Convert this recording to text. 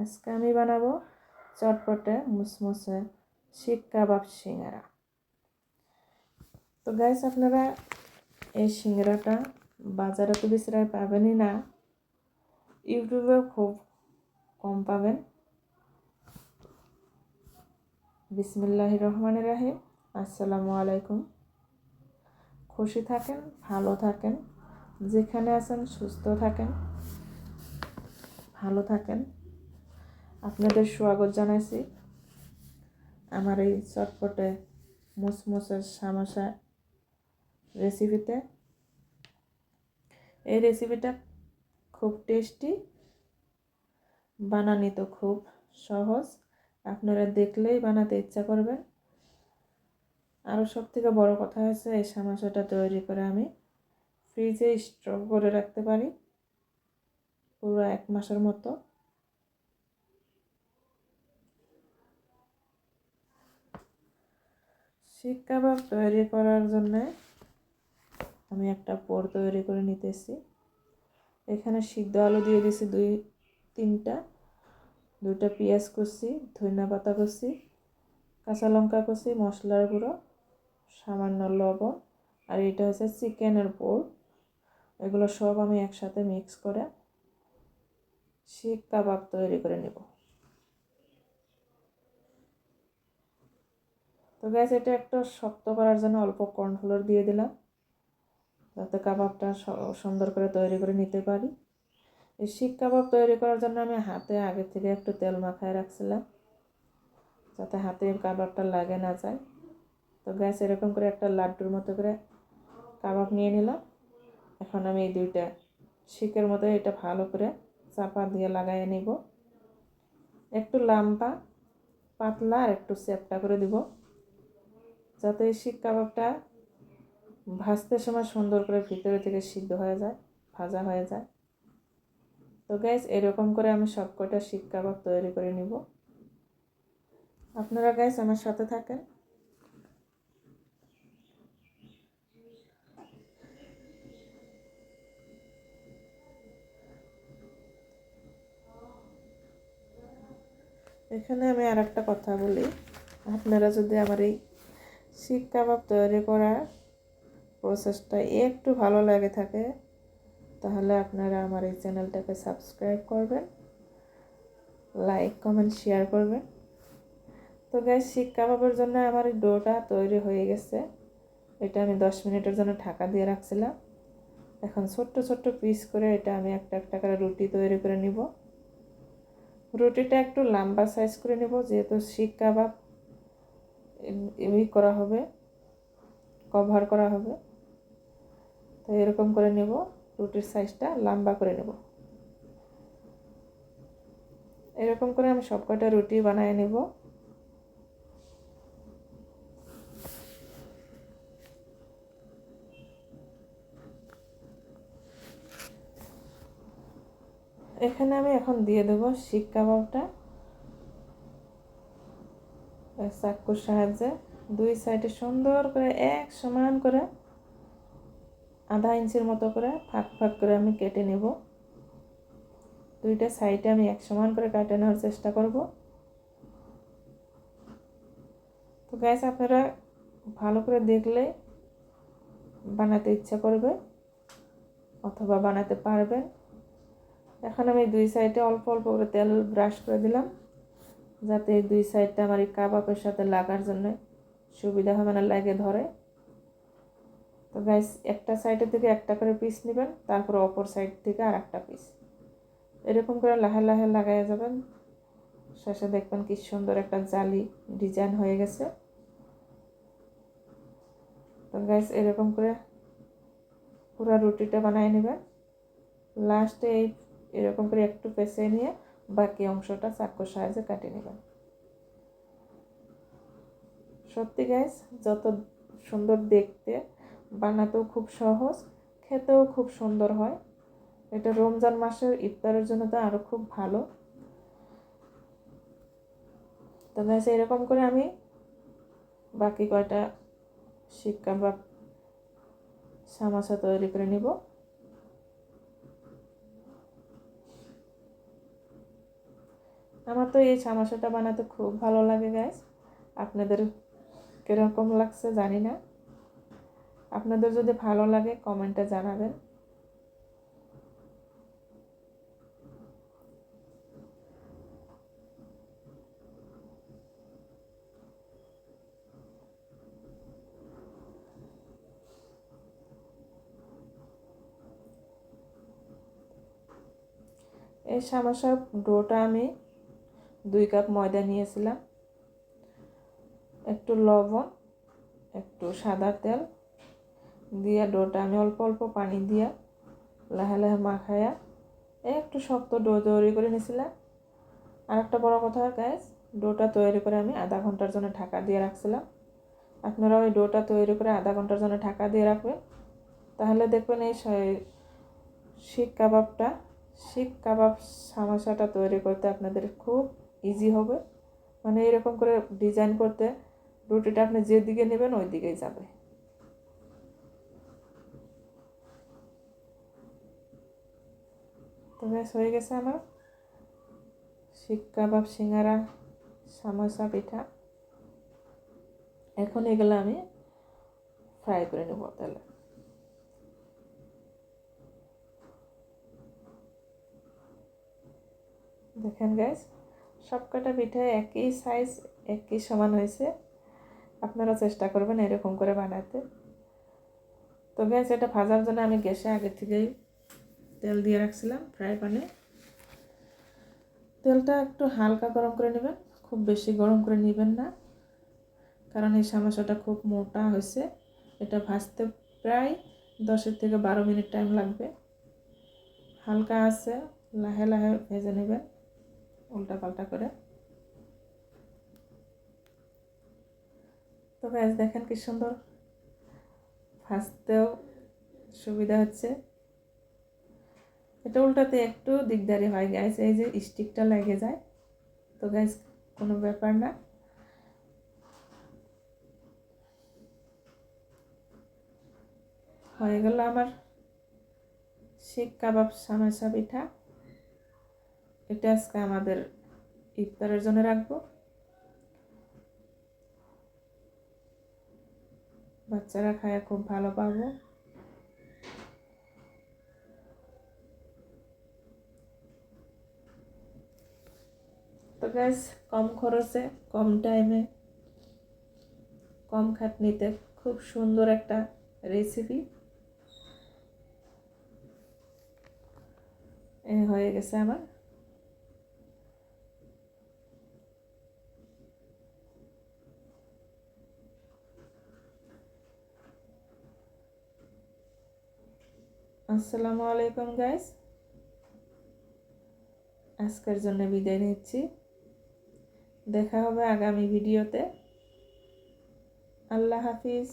আজকে আমি বানাবো চটপটে মুসমুসে শিক কাবাব সিঙ্গারা। তো গাইস আপনারা এই সিঙ্গারাটা বাজারে তো বেশিরায় পাবেনই না ইউটিউবেও খুব কম পাবেন। বিসমিল্লাহ রহমান রাহিম। আসসালামু আলাইকুম। খুশি থাকেন, ভালো থাকেন, যেখানে আছেন সুস্থ থাকেন, ভালো থাকেন। আপনাদের স্বাগত জানাইছি। আমার এই চটপটে মুসমুসের সামোসা রেসিপিতে এই রেসিপিটা খুব টেস্টি বানানি তো খুব সহজ। আপনারা দেখলেই বানাতে ইচ্ছা করবেন। আরও সব থেকে বড়ো কথা হচ্ছে এই সামোসাটা তৈরি করে আমি ফ্রিজে স্টক করে রাখতে পারি। পুরো এক মাসের মতো। শিক কাবাব তৈরি করার জন্যে আমি একটা পোর তৈরি করে নিতেছি। এখানে সিদ্ধ আলু দিয়ে দিছি দুই, তিনটা, দুইটা পেঁয়াজ কুচি ধনিয়া পাতা কুচি, কাঁচা লঙ্কা কুচি, মশলার গুঁড়ো, সামান্য লবণ, আর এটা হচ্ছে চিকেনের পোর এগুলো সব আমি একসাথে মিক্স করে শিক কাবাব তৈরি করে নেব। তো গ্যাস এটা একটু শক্ত করার জন্য অল্প কর্নফ্লোর দিয়ে দিলাম, যাতে কাবাবটা সুন্দর করে তৈরি করে নিতে পারি। এই শিক কাবাব তৈরি করার জন্য আমি হাতে আগে থেকে একটু তেল মাখায় রাখছিলাম, যাতে হাতে কাবাবটা লাগে না যায়। তো গ্যাস এরকম করে একটা লাড্ডুর মতো করে কাবাব নিয়ে নিলাম। এখন আমি এই দুইটা শিকের মতো এটা ভালো করে চাপা দিয়ে লাগাই নিব। একটু লম্বা পাতলা আর একটু চেপটা করে দিব। যাতে এই শিক কাবাবটা ভাজতে সময় সুন্দর করে ভিতরে থেকে সিদ্ধ হয়ে যায়, ভাজা হয়ে যায়। তো গ্যাস এরকম করে আমি সব কটা শিক কাবাব তৈরি করে নিব। আপনারা গ্যাস আমার সাথে থাকেন। এখানে আমি আর একটা কথা বলি। আপনারা যদি আমার এই শিক কাবাব তৈরি করার প্রসেসটা একটু ভালো লাগে থাকে, তাহলে আপনারা আমার এই চ্যানেলটাকে সাবস্ক্রাইব করবেন, লাইক, কমেন্ট, শেয়ার করবেন। তো গ্যাস শিক কাবাবের জন্য আমার এই ডোটা তৈরি হয়ে গেছে। এটা আমি দশ মিনিটের জন্য ঢাকা দিয়ে রাখছিলাম। এখন ছোট্ট ছোট্ট পিস করে এটা আমি একটা একটা করে রুটি তৈরি করে নিব। রুটিটা একটু লম্বা সাইজ করে নেব, যেহেতু শিক কাবাব এমনি করা হবে কভার করা হবে। তো এরকম করে নেব, রুটির সাইজটা লম্বা করে নেব। এরকম করে আমি সব কটা রুটি বানিয়ে নেব। এখানে আমি এখন দিয়ে দেব শিক কাবাবটা। চাকুর সাহায্যে দুই সাইডে সুন্দর করে এক সমান করে আধা ইঞ্চির মতো করে ফাঁক ফাঁক করে আমি কেটে নেব। দুইটা সাইডে আমি এক সমান করে কাটে নেওয়ার চেষ্টা করব। তো গ্যাস আপনারা ভালো করে দেখলে বানাতে ইচ্ছা করবে অথবা বানাতে পারবেন। এখন আমি দুই সাইডে অল্প অল্প করে তেল ব্রাশ করে দিলাম। যাতে দুই সাইডটা আমার এই কাবাবের সাথে লাগার জন্য সুবিধা হবে না, লাগে ধরে। তো গাইস একটা সাইডের থেকে একটা করে পিস নেবেন, তারপর অপর সাইড থেকে আর একটা পিস এরকম করে লাহে লাহে লাগাই যাবেন। শেষে দেখবেন কি সুন্দর একটা জালি ডিজাইন হয়ে গেছে। তো গাইস এরকম করে পুরো রুটিটা বানিয়ে নেবেন। লাস্টে এই এরকম করে একটু পেঁচে নিয়ে বাকি অংশটা চাকুর সাহায্যে কাটিয়ে নেবেন। সত্যি গ্যাস যত সুন্দর দেখতে, বানাতেও খুব সহজ, খেতেও খুব সুন্দর হয়। এটা রমজান মাসের ইফতারের জন্য তো আরও খুব ভালো। তো গ্যাস এরকম করে আমি বাকি কয়টা শিক বা সামোসা তৈরি করে নিব। আমার তো এই সামোসাটা বানাতে খুব ভালো লাগে গাইস আপনাদের কীরকম লাগছে জানি না। আপনাদের যদি ভালো লাগে কমেন্টে জানাবেন। এই সামোসার ডোটা আমি দুই কাপ ময়দা নিয়েছিলাম। একটু লবণ, একটু সাদা তেল দিয়ে ডোটা, আমি অল্প অল্প পানি দিয়া লাহে লাহে মাখাইয়া একটু শক্ত ডো তৈরি করে নিয়েছিলাম আর একটা বড় কথা গ্যাস ডোটা তৈরি করে আমি আধা ঘণ্টার জন্য ঢাকা দিয়ে রাখছিলাম। আপনারা ওই ডোটা তৈরি করে আধা ঘণ্টার জন্য ঢাকা দিয়ে রাখবেন। তাহলে দেখবেন এই শিক কাবাবটা শিক কাবাব সামোসাটা তৈরি করতে আপনাদের খুব ইজি হবে। মানে এরকম করে ডিজাইন করতে রুটিটা আপনি যেদিকে নেবেন ওই দিকেই যাবে। তো ব্যাস, হয়ে গেছে আমার। শিক কাবাব সিঙ্গারা সামোসা পিঠা। এখন এগুলো আমি ফ্রাই করে নেব তাহলে। দেখেন গ্যাস সবকটা পিঠে একই সাইজ একই সমান হয়েছে। আপনারা চেষ্টা করবেন এরকম করে বানাতে। তো গ্যাস এটা ভাজার জন্য আমি গ্যাসে আগে থেকেই তেল দিয়ে রাখছিলাম, ফ্রাই প্যানে। তেলটা একটু হালকা গরম করে নেবেন, খুব বেশি গরম করে নেবেন না, কারণ এই সমস্যাটা খুব মোটা হয়েছে। এটা ভাজতে প্রায় দশের থেকে বারো মিনিট টাইম লাগবে। হালকা আছে, লাহে লাহে ভেজে নেবেন উল্টা পাল্টা করে। তো গ্যাস দেখেন কি সুন্দর। ভাজতেও সুবিধা হচ্ছে। এটা উল্টাতে একটু দিকদারি হয় গ্যাস এই যে স্টিকটা লেগে যায়। তো গ্যাস কোনো ব্যাপার না। হয়ে গেল আমার শিক কাবাব সামাসা পিঠা। এটা আজকে আমাদের ইফতারের জন্য রাখব। বাচ্চারা খায়, খুব ভালো পাবো। তো গ্যাস কম খরচে, কম টাইমে কম খাটনিতে খুব সুন্দর একটা রেসিপি হয়ে গেছে আমার। আসসালামু আলাইকুম গাইস আজকের জন্য বিদায় নিচ্ছি। দেখা হবে আগামী ভিডিওতে। আল্লাহ হাফিজ।